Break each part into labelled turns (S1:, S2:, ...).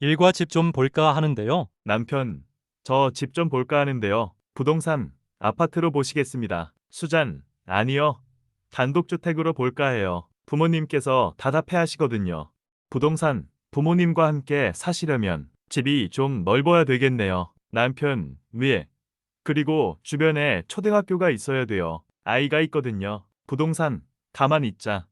S1: 일과 집 좀 볼까 하는데요.
S2: 남편, 저 집 좀 볼까 하는데요. 부동산, 아파트로 보시겠습니다. 수잔, 아니요. 단독주택으로 볼까 해요. 부모님께서 답답해 하시거든요. 부동산, 부모님과 함께 사시려면 집이 좀 넓어야 되겠네요. 남편, 왜? 그리고 주변에 초등학교가 있어야 돼요. 아이가 있거든요. 부동산, 가만 있자.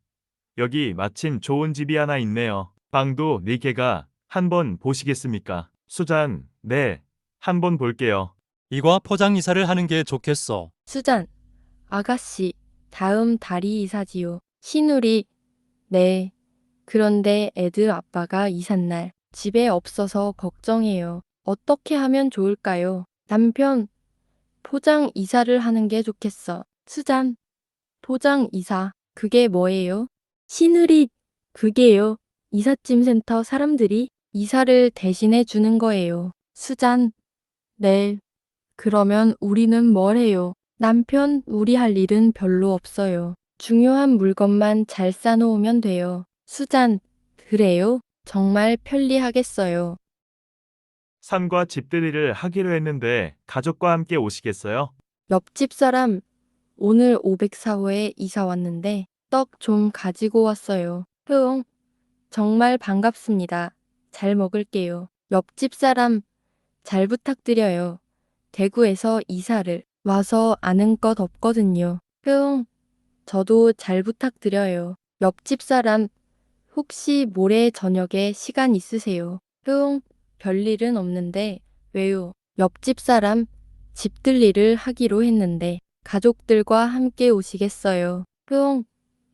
S2: 여기 마침 좋은 집이 하나 있네요. 방도 4개가 한번 보시겠습니까? 수잔, 네. 한번 볼게요.
S1: 이과 포장 이사를 하는 게 좋겠어.
S3: 수잔, 아가씨, 다음 달이 이사지요. 신우리, 네. 그런데 애들 아빠가 이삿날 집에 없어서 걱정해요. 어떻게 하면 좋을까요? 남편, 포장 이사를 하는 게 좋겠어. 수잔, 포장 이사, 그게 뭐예요? 신우리, 그게요. 이삿짐 센터 사람들이 이사를 대신해 주는 거예요. 수잔, 네. 그러면 우리는 뭘 해요? 남편, 우리 할 일은 별로 없어요. 중요한 물건만 잘 싸놓으면 돼요. 수잔, 그래요? 정말 편리하겠어요.
S2: 산과 집들이를 하기로 했는데 가족과 함께 오시겠어요?
S3: 옆집 사람, 오늘 504호에 이사 왔는데 떡 좀 가지고 왔어요. 흐응, 정말 반갑습니다. 잘 먹을게요. 옆집 사람, 잘 부탁드려요. 대구에서 이사를 와서 아는 것 없거든요. 흐응, 저도 잘 부탁드려요. 옆집 사람, 혹시 모레 저녁에 시간 있으세요? 흐응, 별일은 없는데, 왜요? 옆집 사람, 집 들일을 하기로 했는데, 가족들과 함께 오시겠어요? 흐응,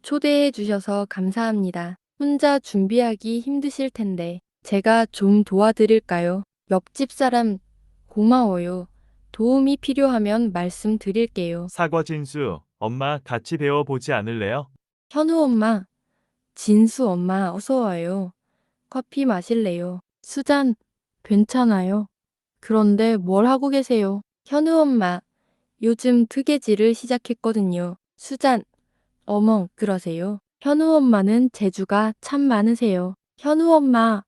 S3: 초대해 주셔서 감사합니다. 혼자 준비하기 힘드실 텐데, 제가 좀 도와드릴까요? 옆집 사람, 고마워요. 도움이 필요하면 말씀드릴게요.
S2: 사과 진수, 엄마 같이 배워보지 않을래요?
S3: 현우 엄마, 진수 엄마 어서 와요. 커피 마실래요? 수잔, 괜찮아요. 그런데 뭘 하고 계세요? 현우 엄마, 요즘 뜨개질을 시작했거든요. 수잔, 어머, 그러세요? 현우 엄마는 재주가 참 많으세요. 현우 엄마,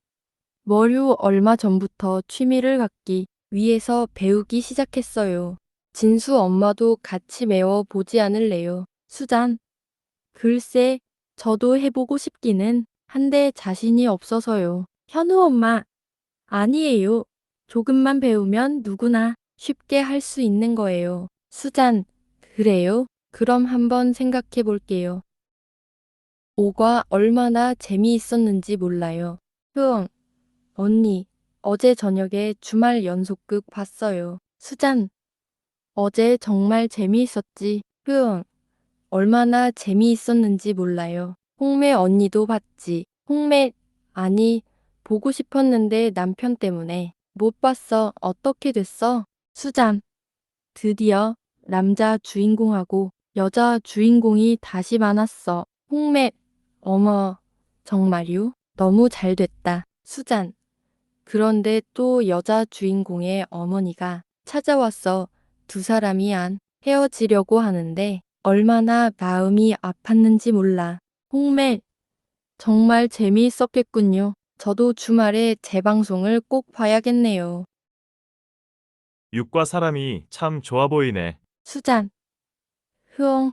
S3: 머류 얼마 전부터 취미를 갖기 위해서 배우기 시작했어요. 진수 엄마도 같이 배워 보지 않을래요? 수잔, 글쎄, 저도 해보고 싶기는 한데 자신이 없어서요. 현우 엄마, 아니에요. 조금만 배우면 누구나 쉽게 할 수 있는 거예요. 수잔, 그래요? 그럼 한번 생각해 볼게요. 오과 얼마나 재미있었는지 몰라요. 흐엉, 언니, 어제 저녁에 주말 연속극 봤어요. 수잔, 어제 정말 재미있었지. 흐엉, 얼마나 재미있었는지 몰라요. 홍매 언니도 봤지. 홍매, 아니, 보고 싶었는데 남편 때문에 못 봤어. 어떻게 됐어? 수잔, 드디어 남자 주인공하고 여자 주인공이 다시 만났어. 홍매, 어머, 정말요? 너무 잘 됐다. 수잔. 그런데 또 여자 주인공의 어머니가 찾아왔어. 두 사람이 안 헤어지려고 하는데 얼마나 마음이 아팠는지 몰라. 홍매, 정말 재미있었겠군요. 저도 주말에 재방송을 꼭 봐야겠네요.
S2: 육과 사람이 참 좋아 보이네.
S3: 수잔. 흐엉.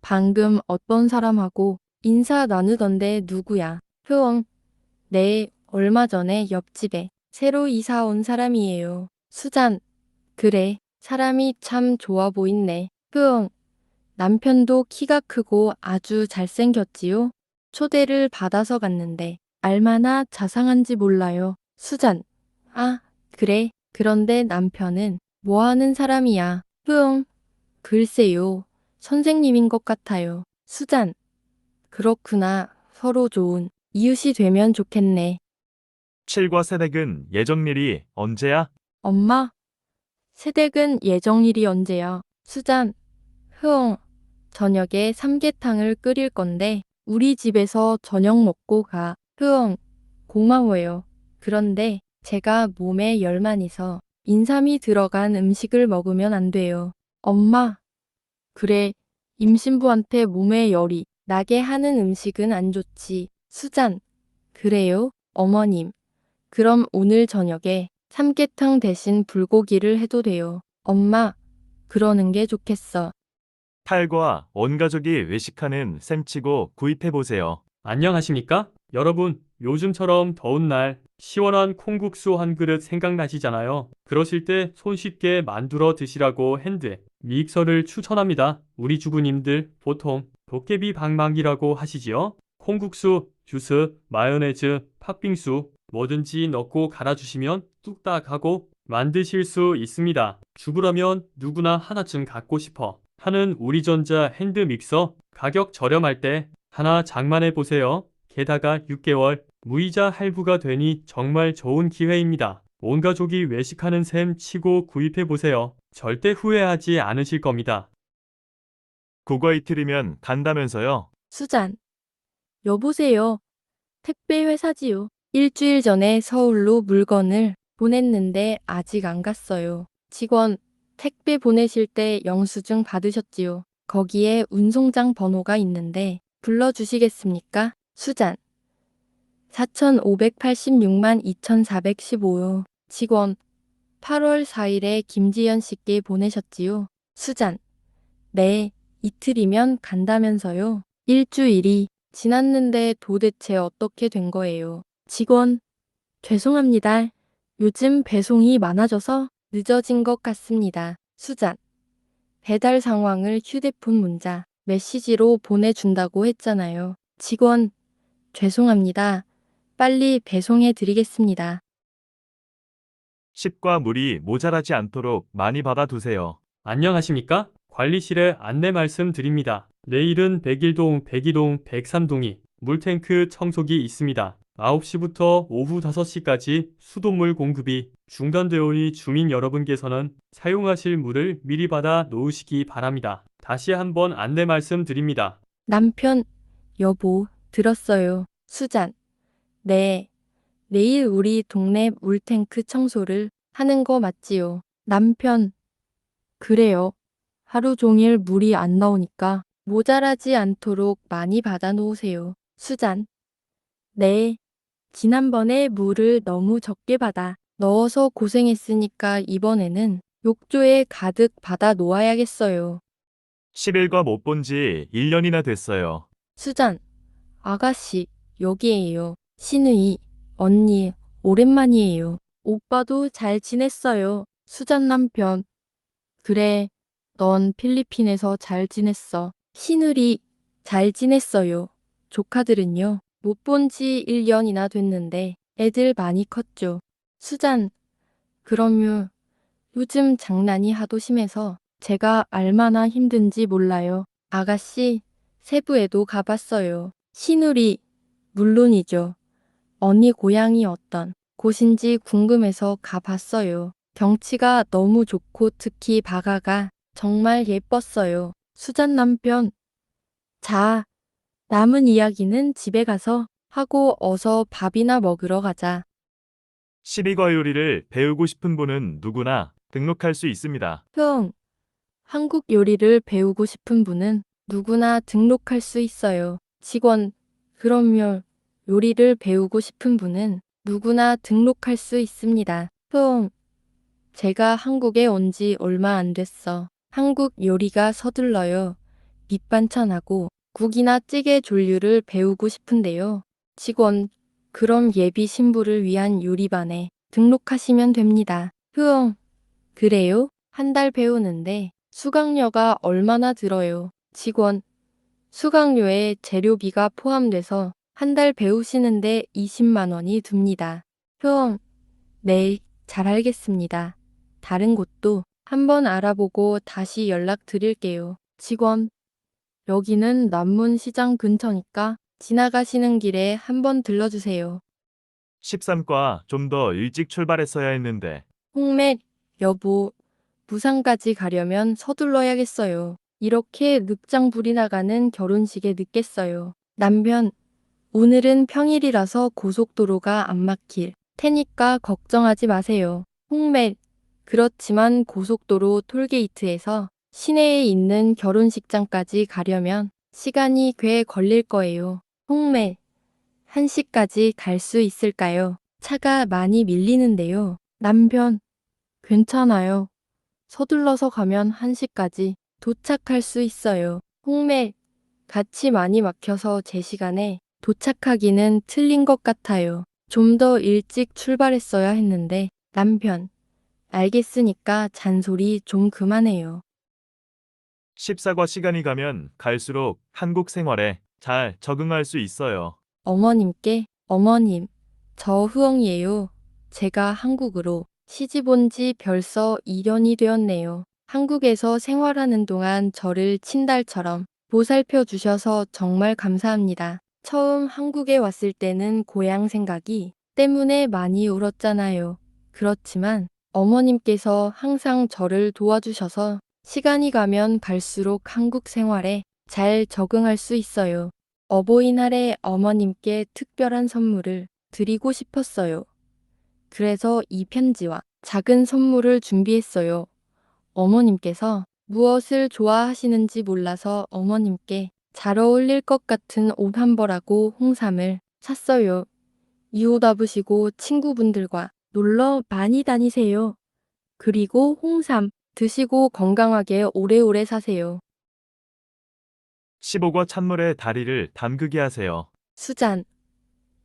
S3: 방금 어떤 사람하고 인사 나누던데 누구야? 흐엉. 네, 얼마 전에 옆집에 새로 이사 온 사람이에요. 수잔. 그래, 사람이 참 좋아 보이네. 흐엉. 남편도 키가 크고 아주 잘생겼지요? 초대를 받아서 갔는데 얼마나 자상한지 몰라요. 수잔. 아, 그래. 그런데 남편은 뭐 하는 사람이야? 흐응. 글쎄요. 선생님인 것 같아요. 수잔. 그렇구나. 서로 좋은 이웃이 되면 좋겠네.
S2: 칠과 세댁은 예정일이 언제야?
S3: 엄마. 새댁은 예정일이 언제야? 수잔. 흐엉. 저녁에 삼계탕을 끓일 건데 우리 집에서 저녁 먹고 가. 흐엉. 고마워요. 그런데 제가 몸에 열만 있어 인삼이 들어간 음식을 먹으면 안 돼요. 엄마. 그래. 임신부한테 몸에 열이 나게 하는 음식은 안 좋지. 수잔. 그래요? 어머님. 그럼 오늘 저녁에 삼계탕 대신 불고기를 해도 돼요. 엄마, 그러는 게 좋겠어.
S2: 탈과 온 가족이 외식하는 셈치고 구입해보세요.
S4: 안녕하십니까? 여러분, 요즘처럼 더운 날 시원한 콩국수 한 그릇 생각나시잖아요. 그러실 때 손쉽게 만들어 드시라고 핸드 믹서를 추천합니다. 우리 주부님들 보통 도깨비 방망이라고 하시지요? 콩국수, 주스, 마요네즈, 팥빙수 뭐든지 넣고 갈아주시면 뚝딱 하고 만드실 수 있습니다. 주부라면 누구나 하나쯤 갖고 싶어 하는 우리전자 핸드 믹서 가격 저렴할 때 하나 장만해 보세요. 게다가 6개월 무이자 할부가 되니 정말 좋은 기회입니다. 온 가족이 외식하는 셈 치고 구입해 보세요. 절대 후회하지 않으실 겁니다.
S2: 국어 이틀이면 간다면서요.
S3: 수잔. 여보세요. 택배 회사지요. 일주일 전에 서울로 물건을 보냈는데 아직 안 갔어요. 직원, 택배 보내실 때 영수증 받으셨지요. 거기에 운송장 번호가 있는데 불러주시겠습니까? 수잔. 4,586만 2,415요. 직원. 8월 4일에 김지연 씨께 보내셨지요. 수잔. 네, 이틀이면 간다면서요. 일주일이 지났는데 도대체 어떻게 된 거예요? 직원. 죄송합니다. 요즘 배송이 많아져서 늦어진 것 같습니다. 수잔. 배달 상황을 휴대폰 문자, 메시지로 보내준다고 했잖아요. 직원. 죄송합니다. 빨리 배송해 드리겠습니다.
S2: 씹과 물이 모자라지 않도록 많이 받아두세요.
S4: 안녕하십니까? 관리실에 안내 말씀드립니다. 내일은 101동, 102동, 103동이 물탱크 청소기 있습니다. 9시부터 오후 5시까지 수돗물 공급이 중단되오니 주민 여러분께서는 사용하실 물을 미리 받아 놓으시기 바랍니다. 다시 한번 안내 말씀드립니다.
S3: 남편, 여보, 들었어요. 수잔. 네. 내일 우리 동네 물탱크 청소를 하는 거 맞지요? 남편. 그래요. 하루 종일 물이 안 나오니까 모자라지 않도록 많이 받아 놓으세요. 수잔. 네. 지난번에 물을 너무 적게 받아 넣어서 고생했으니까 이번에는 욕조에 가득 받아 놓아야겠어요.
S2: 10일과 못 본 지 1년이나 됐어요.
S3: 수잔, 아가씨, 여기에요. 신우이, 언니, 오랜만이에요. 오빠도 잘 지냈어요. 수잔 남편. 그래, 넌 필리핀에서 잘 지냈어. 신우리, 잘 지냈어요. 조카들은요? 못 본 지 1년이나 됐는데 애들 많이 컸죠. 수잔, 그럼요. 요즘 장난이 하도 심해서 제가 얼마나 힘든지 몰라요. 아가씨, 세부에도 가봤어요. 신우리, 물론이죠. 언니 고향이 어떤 곳인지 궁금해서 가봤어요. 경치가 너무 좋고 특히 바가가 정말 예뻤어요. 수잔 남편. 자, 남은 이야기는 집에 가서 하고 어서 밥이나 먹으러 가자.
S2: 12과 요리를 배우고 싶은 분은 누구나 등록할 수 있습니다.
S3: 형, 한국 요리를 배우고 싶은 분은 누구나 등록할 수 있어요. 직원, 그럼요. 요리를 배우고 싶은 분은 누구나 등록할 수 있습니다. 형, 제가 한국에 온 지 얼마 안 됐어. 한국 요리가 서둘러요. 밑반찬하고 국이나 찌개 조류를 배우고 싶은데요. 직원, 그럼 예비 신부를 위한 요리반에 등록하시면 됩니다. 흐엉, 그래요? 한 달 배우는데 수강료가 얼마나 들어요? 직원, 수강료에 재료비가 포함돼서 한 달 배우시는데 20만 원이 듭니다. 효엉, 네, 잘 알겠습니다. 다른 곳도 한번 알아보고 다시 연락 드릴게요. 직원, 여기는 남문시장 근처니까 지나가시는 길에 한번 들러주세요.
S2: 13과 좀 더 일찍 출발했어야 했는데
S3: 홍맥, 여보, 부산까지 가려면 서둘러야겠어요. 이렇게 늑장 불이 나가는 결혼식에 늦겠어요. 남편, 오늘은 평일이라서 고속도로가 안 막힐 테니까 걱정하지 마세요. 홍맥, 그렇지만 고속도로 톨게이트에서 시내에 있는 결혼식장까지 가려면 시간이 꽤 걸릴 거예요. 홍맥, 1시까지 갈 수 있을까요? 차가 많이 밀리는데요. 남편, 괜찮아요. 서둘러서 가면 1시까지 도착할 수 있어요. 홍매, 같이 많이 막혀서 제 시간에 도착하기는 틀린 것 같아요. 좀 더 일찍 출발했어야 했는데, 남편, 알겠으니까 잔소리 좀 그만해요.
S2: 14과 시간이 가면 갈수록 한국 생활에 잘 적응할 수 있어요.
S3: 어머님께, 어머님, 저 후엉이에요. 제가 한국으로 시집 온 지 벌써 2년이 되었네요. 한국에서 생활하는 동안 저를 친달처럼 보살펴 주셔서 정말 감사합니다. 처음 한국에 왔을 때는 고향 생각이 때문에 많이 울었잖아요. 그렇지만 어머님께서 항상 저를 도와주셔서 시간이 가면 갈수록 한국 생활에 잘 적응할 수 있어요. 어버이날에 어머님께 특별한 선물을 드리고 싶었어요. 그래서 이 편지와 작은 선물을 준비했어요. 어머님께서 무엇을 좋아하시는지 몰라서 어머님께 잘 어울릴 것 같은 옷 한 벌하고 홍삼을 샀어요. 이옷 아부시고 친구분들과 놀러 많이 다니세요. 그리고 홍삼 드시고 건강하게 오래오래 사세요.
S2: 15과 찬물에 다리를 담그게 하세요.
S3: 수잔.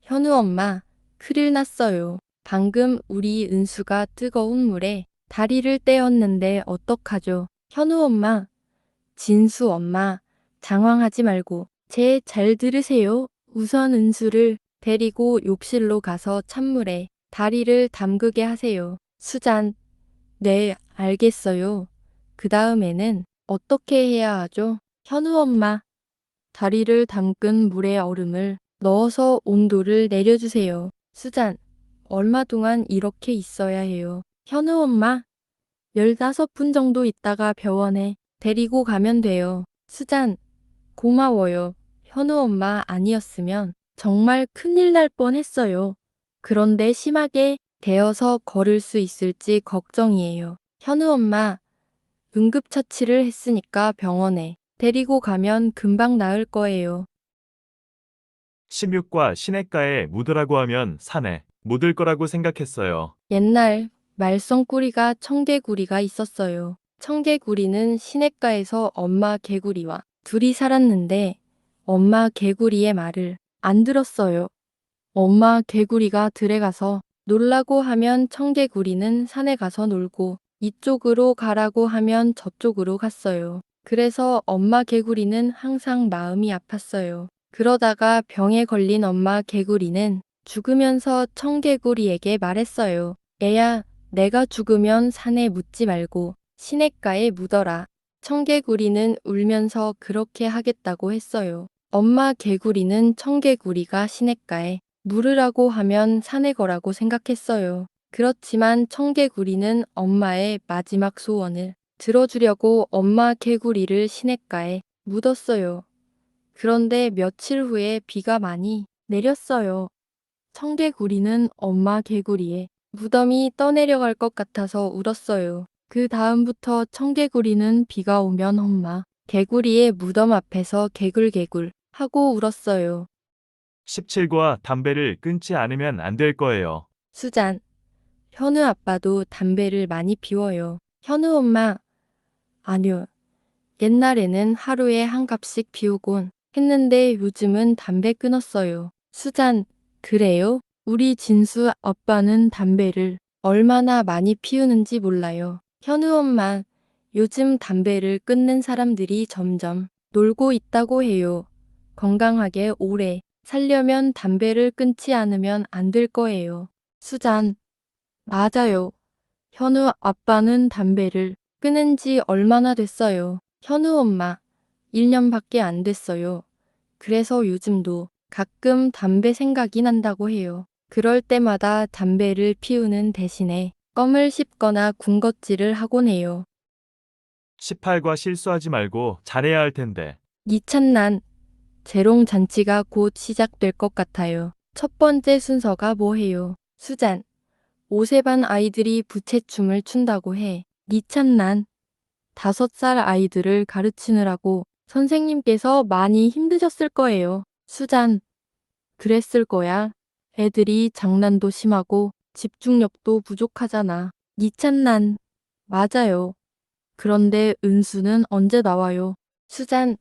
S3: 현우 엄마, 큰일 났어요. 방금 우리 은수가 뜨거운 물에 다리를 떼었는데 어떡하죠? 현우 엄마, 진수 엄마, 장황하지 말고 제 잘 들으세요. 우선 은수를 데리고 욕실로 가서 찬물에 다리를 담그게 하세요. 수잔, 네, 알겠어요. 그 다음에는 어떻게 해야 하죠? 현우 엄마, 다리를 담근 물에 얼음을 넣어서 온도를 내려주세요. 수잔, 얼마 동안 이렇게 있어야 해요. 현우 엄마, 15분 정도 있다가 병원에 데리고 가면 돼요. 수잔, 고마워요. 현우 엄마 아니었으면 정말 큰일 날 뻔 했어요. 그런데 심하게 되어서 걸을 수 있을지 걱정이에요. 현우 엄마, 응급처치를 했으니까 병원에 데리고 가면 금방 나을 거예요.
S2: 16과 시냇가에 묻으라고 하면 산에 묻을 거라고 생각했어요.
S3: 옛날 말썽꾸리가 청개구리가 있었어요. 청개구리는 시냇가에서 엄마 개구리와 둘이 살았는데 엄마 개구리의 말을 안 들었어요. 엄마 개구리가 들에 가서 놀라고 하면 청개구리는 산에 가서 놀고 이쪽으로 가라고 하면 저쪽으로 갔어요. 그래서 엄마 개구리는 항상 마음이 아팠어요. 그러다가 병에 걸린 엄마 개구리는 죽으면서 청개구리에게 말했어요. 애야, 내가 죽으면 산에 묻지 말고 시냇가에 묻어라. 청개구리는 울면서 그렇게 하겠다고 했어요. 엄마 개구리는 청개구리가 시냇가에 물으라고 하면 산에 거라고 생각했어요. 그렇지만 청개구리는 엄마의 마지막 소원을 들어주려고 엄마 개구리를 시냇가에 묻었어요. 그런데 며칠 후에 비가 많이 내렸어요. 청개구리는 엄마 개구리의 무덤이 떠내려갈 것 같아서 울었어요. 그 다음부터 청개구리는 비가 오면 엄마 개구리의 무덤 앞에서 개굴개굴 하고 울었어요.
S2: 17과 담배를 끊지 않으면 안 될 거예요.
S3: 수잔, 현우 아빠도 담배를 많이 피워요. 현우 엄마, 아니요. 옛날에는 하루에 한 갑씩 피우곤 했는데 요즘은 담배 끊었어요. 수잔, 그래요? 우리 진수 아빠는 담배를 얼마나 많이 피우는지 몰라요. 현우 엄마, 요즘 담배를 끊는 사람들이 점점 놀고 있다고 해요. 건강하게 오래 살려면 담배를 끊지 않으면 안 될 거예요. 수잔, 맞아요. 현우 아빠는 담배를 끊은 지 얼마나 됐어요. 현우 엄마, 1년밖에 안 됐어요. 그래서 요즘도 가끔 담배 생각이 난다고 해요. 그럴 때마다 담배를 피우는 대신에 껌을 씹거나 군것질을 하곤 해요.
S2: 18과 실수하지 말고 잘해야 할 텐데.
S3: 이찬난, 재롱 잔치가 곧 시작될 것 같아요. 첫 번째 순서가 뭐해요? 수잔, 오세반 아이들이 부채춤을 춘다고 해. 이찬난, 다섯 살 아이들을 가르치느라고 선생님께서 많이 힘드셨을 거예요. 수잔, 그랬을 거야. 애들이 장난도 심하고 집중력도 부족하잖아. 니찬난. 맞아요. 그런데 은수는 언제 나와요? 수잔.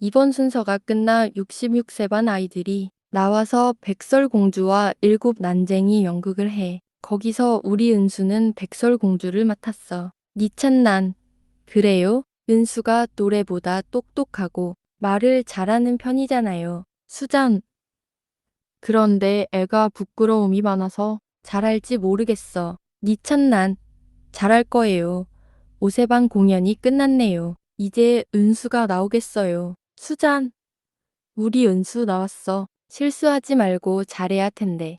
S3: 이번 순서가 끝나 66세 반 아이들이 나와서 백설공주와 일곱 난쟁이 연극을 해. 거기서 우리 은수는 백설공주를 맡았어. 니찬난. 그래요? 은수가 노래보다 똑똑하고 말을 잘하는 편이잖아요. 수잔. 그런데 애가 부끄러움이 많아서 잘할지 모르겠어. 니찬난. 잘할 거예요. 오세방 공연이 끝났네요. 이제 은수가 나오겠어요. 수잔. 우리 은수 나왔어. 실수하지 말고 잘해야 텐데.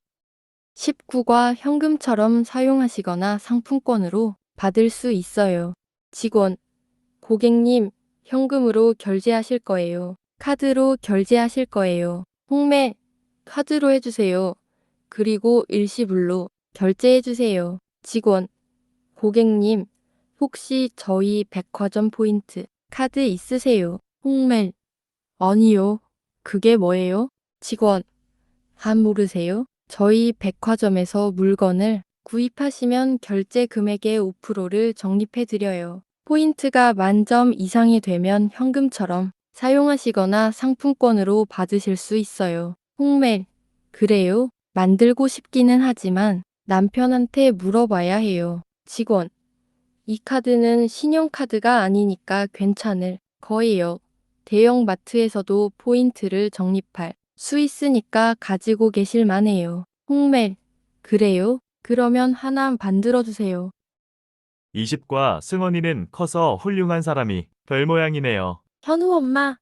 S3: 19과 현금처럼 사용하시거나 상품권으로 받을 수 있어요. 직원. 고객님, 현금으로 결제하실 거예요. 카드로 결제하실 거예요. 홍매, 카드로 해주세요. 그리고 일시불로 결제해주세요. 직원. 고객님, 혹시 저희 백화점 포인트 카드 있으세요? 홍멜. 아니요. 그게 뭐예요? 직원. 안 모르세요? 저희 백화점에서 물건을 구입하시면 결제 금액의 5%를 적립해 드려요. 포인트가 만점 이상이 되면 현금처럼 사용하시거나 상품권으로 받으실 수 있어요. 홍멜. 그래요? 만들고 싶기는 하지만 남편한테 물어봐야 해요. 직원. 이 카드는 신용카드가 아니니까 괜찮을 거예요. 대형 마트에서도 포인트를 적립할 수 있으니까 가지고 계실 만해요. 홍멜. 그래요? 그러면 하나 만들어 주세요.
S2: 20과 승원이는 커서 훌륭한 사람이 별 모양이네요.
S3: 현우 엄마.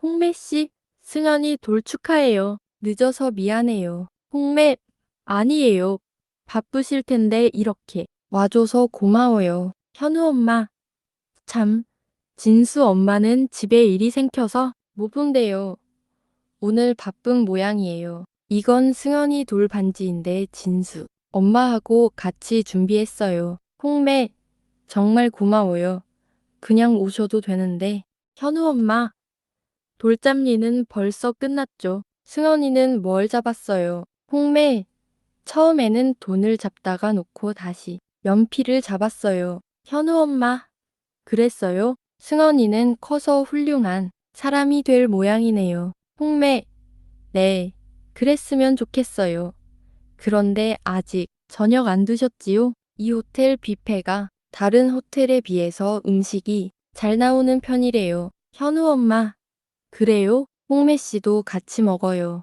S3: 홍매 씨, 승현이 돌 축하해요. 늦어서 미안해요. 홍매, 아니에요. 바쁘실 텐데 이렇게 와줘서 고마워요. 현우 엄마. 참, 진수 엄마는 집에 일이 생겨서 못 본대요. 오늘 바쁜 모양이에요. 이건 승현이 돌 반지인데 진수 엄마하고 같이 준비했어요. 홍매, 정말 고마워요. 그냥 오셔도 되는데. 현우 엄마. 돌잡리는 벌써 끝났죠. 승현이는 뭘 잡았어요? 홍매. 처음에는 돈을 잡다가 놓고 다시 연필을 잡았어요. 현우 엄마. 그랬어요? 승헌이는 커서 훌륭한 사람이 될 모양이네요. 홍매. 네. 그랬으면 좋겠어요. 그런데 아직 저녁 안 드셨지요? 이 호텔 뷔페가 다른 호텔에 비해서 음식이 잘 나오는 편이래요. 현우 엄마. 그래요? 홍매 씨도 같이 먹어요.